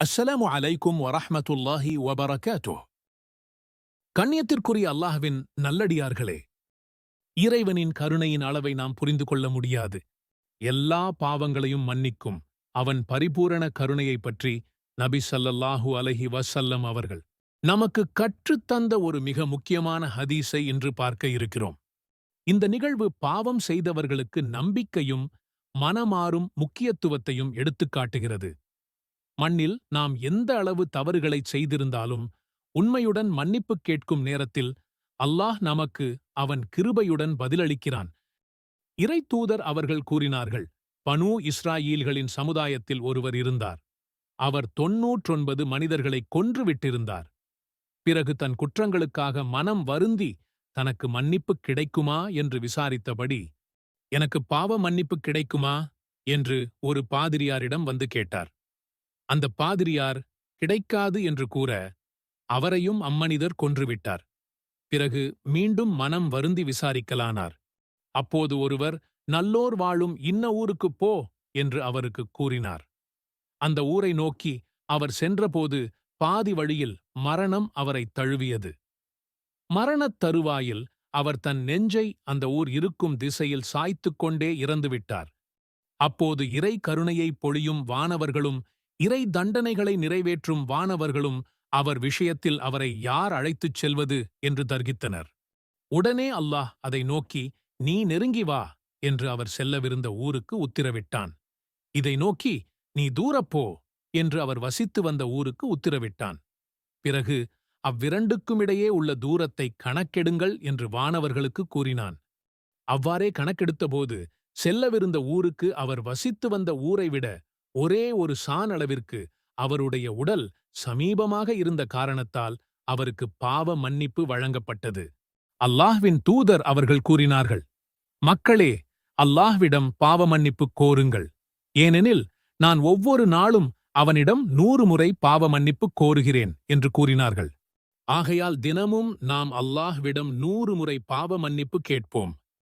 அஸ்ஸலாமு அலைக்கும் வரஹமத்துல்லாஹி வபரகாத்துஹ். கண்ணியத்திற்குரிய அல்லாஹ்வின் நல்லடியார்களே இறைவனின் கருணையின் அளவை நாம் புரிந்து கொள்ள முடியாது. எல்லா பாவங்களையும் மன்னிக்கும் அவன் பரிபூரண கருணையைப் பற்றி நபி ஸல்லல்லாஹு அலஹி வசல்லம் அவர்கள் நமக்கு கற்றுத்தந்த ஒரு மிக முக்கியமான ஹதீஸை இன்று பார்க்க இருக்கிறோம். இந்த நிகழ்வு பாவம் செய்தவர்களுக்கு நம்பிக்கையும் மனமாறும் முக்கியத்துவத்தையும் எடுத்துக்காட்டுகிறது மண்ணில் நாம் எந்த அளவு தவறுகளைச் செய்திருந்தாலும் உண்மையுடன் மன்னிப்பு கேட்கும் நேரத்தில் அல்லாஹ் நமக்கு அவன் கிருபையுடன் பதிலளிக்கிறான். இறைத்தூதர் அவர்கள் கூறினார்கள் பனூ இஸ்ராயீல்களின் சமுதாயத்தில் ஒருவர் இருந்தார். அவர் தொன்னூற்றொன்பது மனிதர்களை கொன்றுவிட்டிருந்தார். பிறகு தன் குற்றங்களுக்காக மனம் வருந்தி தனக்கு மன்னிப்பு கிடைக்குமா என்று விசாரித்தபடி எனக்கு பாவ மன்னிப்பு கிடைக்குமா? என்று ஒரு பாதிரியாரிடம் வந்து கேட்டார். அந்த பாதிரியார் கிடைக்காது என்று கூற அவரையும் அம்மனிதர் கொன்றுவிட்டார். பிறகு மீண்டும் மனம் வருந்தி விசாரிக்கலானார். அப்போது ஒருவர் நல்லோர் வாழும் இன்ன ஊருக்குப் போ என்று அவருக்கு கூறினார். அந்த ஊரை நோக்கி அவர் சென்றபோது பாதி வழியில் மரணம் அவரை தழுவியது. மரணத் தருவாயில் அவர் தன் நெஞ்சை அந்த ஊர் இருக்கும் திசையில் சாய்த்துக் கொண்டே இறந்துவிட்டார். அப்போது இறை கருணையைப் பொழியும் வானவர்களும் இறை தண்டனைகளை நிறைவேற்றும் வானவர்களும் அவர் விஷயத்தில் அவரை யார் அழைத்துச் செல்வது என்று தர்கித்தனர். உடனே அல்லாஹ் அதை நோக்கி நீ நெருங்கி வா என்று அவர் செல்லவிருந்த ஊருக்கு உத்திரவிட்டான். இதை நோக்கி நீ தூரப்போ என்று அவர் வசித்து வந்த ஊருக்கு உத்திரவிட்டான். பிறகு அவ்விரண்டுக்குமிடையே உள்ள தூரத்தை கணக்கெடுங்கள் என்று வானவர்களுக்கு கூறினான். அவ்வாறே கணக்கெடுத்தபோது செல்லவிருந்த ஊருக்கு அவர் வசித்து வந்த ஊரை விட ஒரே ஒரு சான் அளவிற்கு அவருடைய உடல் சமீபமாக இருந்த காரணத்தால் அவருக்கு பாவ மன்னிப்பு வழங்கப்பட்டது. அல்லாஹ்வின் தூதர் அவர்கள் கூறினார்கள் மக்களே அல்லாஹ்விடம் பாவ மன்னிப்பு கோருங்கள். ஏனெனில் நான் ஒவ்வொரு நாளும் அவனிடம் நூறு முறை பாவ மன்னிப்பு கோருகிறேன் என்று கூறினார்கள். ஆகையால் தினமும் நாம் அல்லாஹ்விடம் நூறு முறை பாவ மன்னிப்பு கேட்போம்.